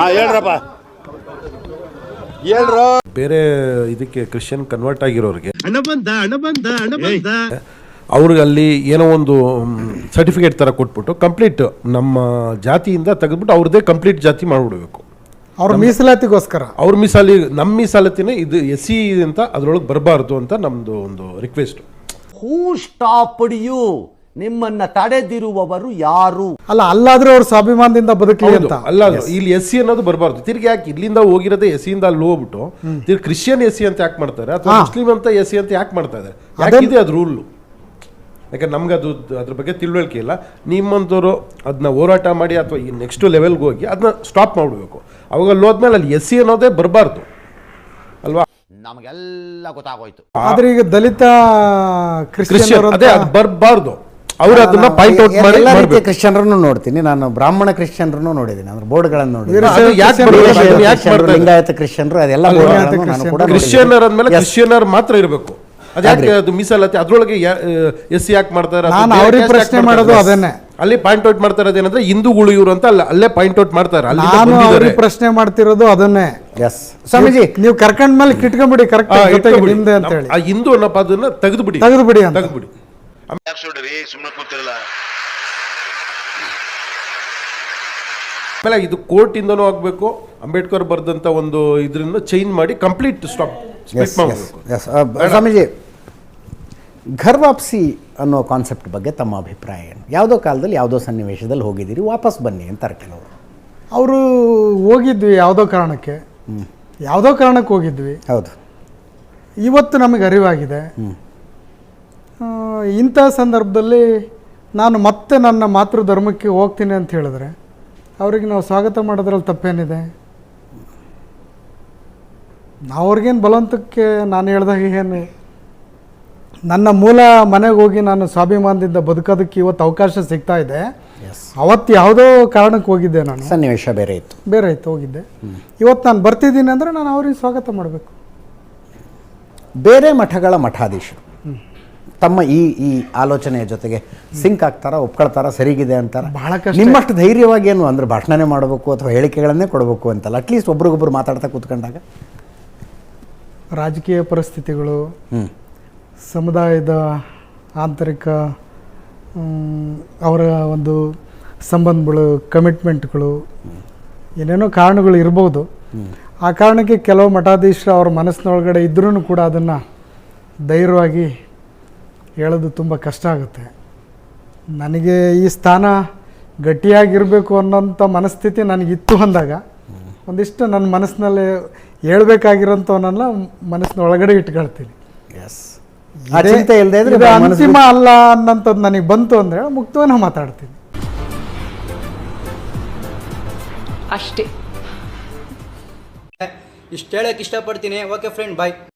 ಹಾಂ ಹೇಳ್ರಪ್ಪ. ಹೇಳ್ರು. ಬೇರೆ ಇದಕ್ಕೆ ಕ್ರಿಶ್ಚಿಯನ್ ಕನ್ವರ್ಟ್ ಆಗಿರೋರಿಗೆ ಹಣ ಬಂದ ಹಣ ಬಂದ ಹಣ ಬಂದ ಅವ್ರಿಗೆ ಅಲ್ಲಿ ಏನೋ ಒಂದು ಸರ್ಟಿಫಿಕೇಟ್ ಥರ ಕೊಟ್ಬಿಟ್ಟು ಕಂಪ್ಲೀಟ್ ನಮ್ಮ ಜಾತಿಯಿಂದ ತೆಗೆದ್ಬಿಟ್ಟು ಅವ್ರದ್ದೇ ಕಂಪ್ಲೀಟ್ ಜಾತಿ ಮಾಡಿಬಿಡ್ಬೇಕು. ಅವ್ರ ಮೀಸಲಾತಿಗೋಸ್ಕರ. ಅವ್ರ ಮೀಸಾಲಿ ನಮ್ಮ ಮೀಸಲಾತಿನೇ ಇದು ಎಸ್ ಸಿ ಅಂತ ಅದ್ರೊಳಗೆ ಬರಬಾರ್ದು ಅಂತ ನಮ್ಮದು ಒಂದು ರಿಕ್ವೆಸ್ಟ್ ಹೂ ಸ್ಟಾಪ್ ಯು ನಿಮ್ಮನ್ನ ತಡೆದಿರುವವರು ಯಾರು? ಅಲ್ಲ ಅಲ್ಲಾದ್ರೂ ಅವ್ರ ಸ್ವಾಭಿಮಾನದಿಂದ ಬದುಕಲಿ ಅಂತ. ಅಲ್ಲ ಅದು ಇಲ್ಲಿ ಎಸ್ ಸಿ ಅನ್ನೋದು ಬರಬಾರ್ದು. ತಿರ್ಗಿ ಯಾಕೆ ಇಲ್ಲಿಂದ ಹೋಗಿರೋದೇ ಎಸ್ ಇಂದ ಅಲ್ಲಿ ಹೋಗ್ಬಿಟ್ಟು ತಿರ್ಗಿ ಕ್ರಿಶ್ಚಿಯನ್ ಎಸ್ ಸಿ ಅಂತ ಯಾಕೆ ಮಾಡ್ತಾರೆ? ಅಥವಾ. ಮುಸ್ಲಿಂ ಅಂತ ಎಸ್ ಸಿ ಅಂತ ಯಾಕೆ ಮಾಡ್ತಾ ಇದ್ದಾರೆ? ಯಾಕಿದೆ ಅದು ರೂಲ್ ಯಾಕಂದ್ರೆ ನಮ್ಗೆ ಅದು ಅದ್ರ ಬಗ್ಗೆ ತಿಳುವಳಿಕೆ ಇಲ್ಲ. ನಿಮ್ಮಂಥವ್ರು ಅದನ್ನ ಹೋರಾಟ ಮಾಡಿ ಅಥವಾ ಈ ನೆಕ್ಸ್ಟ್ ಲೆವೆಲ್ಗೆ ಹೋಗಿ ಅದನ್ನ ಸ್ಟಾಪ್ ಮಾಡಬೇಕು. ಅವಾಗ ಅಲ್ಲಿ ಹೋದ್ಮೇಲೆ ಅಲ್ಲಿ ಎಸ್ ಸಿ ಅನ್ನೋದೇ ಬರಬಾರ್ದು. ಅಲ್ವಾ? ನಮಗೆಲ್ಲ ಗೊತ್ತಾಗೋಯ್ತು. ಆದ್ರೆ ಈಗ ದಲಿತ ಕ್ರಿಶ್ಚಿಯನ್ ಕ್ರಿಶ್ಚಿಯನ್ ಅದೇ ಅದು ಬರಬಾರ್ದು. ಅವ್ರು ಅದನ್ನ ಪಾಯಿಂಟ್ ಔಟ್ ಮಾಡಿ ಎಲ್ಲ ರೀತಿಯ. ಕ್ರಿಶ್ಚಿಯನ್ರನ್ನು ನೋಡ್ತೀನಿ. ನಾನು ಬ್ರಾಹ್ಮಣ ಕ್ರಿಶ್ಚಿಯನ್ರನ್ನು ನೋಡಿದ್ದೀನಿ. ಅಂದ್ರೆ ಬೋರ್ಡ್ಗಳನ್ನು ನೋಡಿದ್ದೀನಿ? ಲಿಂಗಾಯತ ಕ್ರಿಶ್ಚಿಯನ್ರು ಅದೆಲ್ಲ ಅಲ್ವಾ? ನಾನು ಕೂಡ ಕ್ರಿಶ್ಚಿಯನ್ನರ್ ಅಂದ್ಮೇಲೆ. ಕ್ರಿಶ್ಚಿಯನ್ನರ್ ಮಾತ್ರ ಇರಬೇಕು. ಅದ್ಯಾಕೆ ಅದು ಮೀಸಲಾತಿ ಅದ್ರೊಳಗೆ ಎಸ್ ಯಾಕೆ ಮಾಡ್ತಾರೆ? ನಾನು ಅವ್ರಿಗೆ ಪ್ರಶ್ನೆ ಮಾಡೋದು ಮಾಡ್ತಾರೆ? ಅದನ್ನೇ. ಅಲ್ಲಿ ಪಾಯಿಂಟ್ ಔಟ್ ಮಾಡ್ತಾ ಇರೋದೇನಂದ್ರೆ ಹಿಂದೂಗಳು ಇವರು ಅಂತ ಅಲ್ಲ ಅಲ್ಲೇ ಪಾಯಿಂಟ್ ಔಟ್ ಮಾಡ್ತಾರೆ. ಅಲ್ಲಿ ನಾನು ಅವ್ರಿಗೆ ಪ್ರಶ್ನೆ ಮಾಡ್ತಿರೋದು ಅದನ್ನೇ. ಎಸ್ ಸ್ವಾಮೀಜಿ ನೀವು ಕರ್ಕೊಂಡ್ ಮೇಲೆ ಕಿಟ್ಕೊಂಡ್ಬಿಡಿ ಕರೆಕ್ಟ್ ನಿಮ್ದೆ ಅಂತ ಹೇಳಿ. ಆ ಹಿಂದೂ ಅನ್ನಪ್ಪ ಅದನ್ನ ತೆಗೆದು ಬಿಡಿ ತೆಗೆದು ಬಿಡಿ ಅಂತ ತೆಗೆದು ಬಿಡಿ ಯಾಕೆ ಸುಡ್ರಿ ಸುಮ್ಮನೆ ಕೂತಿರಲ್ಲ. ಆಮೇಲೆ ಇದು ಕೋರ್ಟ್ ಇಂದನೂ ಆಗಬೇಕು ಅಂಬೇಡ್ಕರ್ ಬರ್ದಂತ ಒಂದು ಇದರಿಂದ ಚೇಂಜ್ ಮಾಡಿ complete stop S S S Swamiji ghar wapsi ಅನ್ನೋ ಕಾನ್ಸೆಪ್ಟ್ ಬಗ್ಗೆ ತಮ್ಮ ಅಭಿಪ್ರಾಯ ಏನು? ಯಾವುದೋ ಕಾಲದಲ್ಲಿ ಯಾವುದೋ ಸನ್ನಿವೇಶದಲ್ಲಿ ಹೋಗಿದ್ದೀರಿ ವಾಪಸ್ ಬನ್ನಿ ಅಂತಾರೆ ಕೆಲವರು ಅವರು ಹೋಗಿದ್ವಿ ಯಾವುದೋ ಕಾರಣಕ್ಕೆ. ಯಾವುದೋ ಕಾರಣಕ್ಕೆ ಹೋಗಿದ್ವಿ. ಹೌದು. ಇವತ್ತು ನಮಗೆ ಅರಿವಾಗಿದೆ. ಇಂಥ ಸಂದರ್ಭದಲ್ಲಿ ನಾನು ಮತ್ತೆ ನನ್ನ ಮಾತೃ ಧರ್ಮಕ್ಕೆ ಹೋಗ್ತೀನಿ ಅಂತ ಹೇಳಿದ್ರೆ ಅವ್ರಿಗೆ ನಾವು ಸ್ವಾಗತ ಮಾಡೋದ್ರಲ್ಲಿ ತಪ್ಪೇನಿದೆ? ನಾವು ಅವ್ರಿಗೇನು ಬಲವಂತಕ್ಕೆ ನಾನು ಹೇಳ್ದಾಗ ಏನು ನನ್ನ ಮೂಲ ಮನೆಗೆ ಹೋಗಿ ನಾನು ಸ್ವಾಭಿಮಾನದಿಂದ ಬದುಕೋದಕ್ಕೆ ಇವತ್ತು ಅವಕಾಶ ಸಿಗ್ತಾ ಇದೆ. ಅವತ್ತು ಯಾವುದೋ ಕಾರಣಕ್ಕೆ ಹೋಗಿದ್ದೆ ನಾನು. ಸನ್ನಿವೇಶ ಬೇರೆ ಇತ್ತು. ಬೇರೆ ಇತ್ತು ಹೋಗಿದ್ದೆ. ಇವತ್ತು ನಾನು ಬರ್ತಿದ್ದೀನಿ ಅಂದರೆ ನಾನು ಅವ್ರಿಗೆ ಸ್ವಾಗತ ಮಾಡಬೇಕು. ಬೇರೆ ಮಠಗಳ ಮಠಾಧೀಶರು. ತಮ್ಮ ಈ ಈ ಆಲೋಚನೆಯ ಜೊತೆಗೆ ಸಿಂಕ್ ಆಗ್ತಾರ ಒಪ್ಕೊಳ್ತಾರ ಸರಿಗಿದೆ ಅಂತಾರ? ಬಹಳ ಕಷ್ಟ. ನಿಮ್ಮಷ್ಟು ಧೈರ್ಯವಾಗಿ ಏನು? ಅಂದ್ರೆ ಭಾಷಣನೇ ಮಾಡಬೇಕು ಅಥವಾ ಹೇಳಿಕೆಗಳನ್ನೇ ಕೊಡಬೇಕು ಅಂತಲ್ಲ. ಅಟ್ಲೀಸ್ಟ್ ಒಬ್ರಿಗೊಬ್ರು ಮಾತಾಡ್ತಾ ಕೂತ್ಕೊಂಡಾಗ. ರಾಜಕೀಯ ಪರಿಸ್ಥಿತಿಗಳು ಸಮುದಾಯದ ಆಂತರಿಕ ಅವರ ಒಂದು ಸಂಬಂಧಗಳು ಕಮಿಟ್ಮೆಂಟ್ಗಳು ಏನೇನೋ ಕಾರಣಗಳು ಇರ್ಬೋದು. ಆ ಕಾರಣಕ್ಕೆ ಕೆಲವು ಮಠಾಧೀಶರು ಅವ್ರ ಮನಸ್ಸಿನೊಳಗಡೆ ಇದ್ರೂ ಕೂಡ ಅದನ್ನು ಧೈರ್ಯವಾಗಿ ಹೇಳೋದು ತುಂಬ ಕಷ್ಟ ಆಗುತ್ತೆ. ನನಗೆ ಈ ಸ್ಥಾನ ಗಟ್ಟಿಯಾಗಿರಬೇಕು ಅನ್ನೋಂಥ ಮನಸ್ಥಿತಿ ನನಗಿತ್ತು ಅಂದಾಗ ಒಂದಿಷ್ಟು ನನ್ನ ಮನಸ್ಸಿನಲ್ಲಿ ಹೇಳ್ಬೇಕಾಗಿರೋಂಥವನ್ನೆಲ್ಲ ಮನಸ್ಸಿನ ಒಳಗಡೆ ಇಟ್ಕೊಳ್ತೀನಿ. ಎಸ್ ಆ ಚಿಂತೆ ಇಲ್ಲದೆ ಇದ್ರೆ ಅಂತಿಮ ಅಲ್ಲ ಅನ್ನೋಂಥದ್ದು ನನಗೆ ಬಂತು ಅಂದರೆ ಮುಕ್ತವನ್ನ ಮಾತಾಡ್ತೀನಿ. ಅಷ್ಟೇ. ಇಷ್ಟು ಹೇಳಕ್ಕೆ ಇಷ್ಟಪಡ್ತೀನಿ. Okay friend bye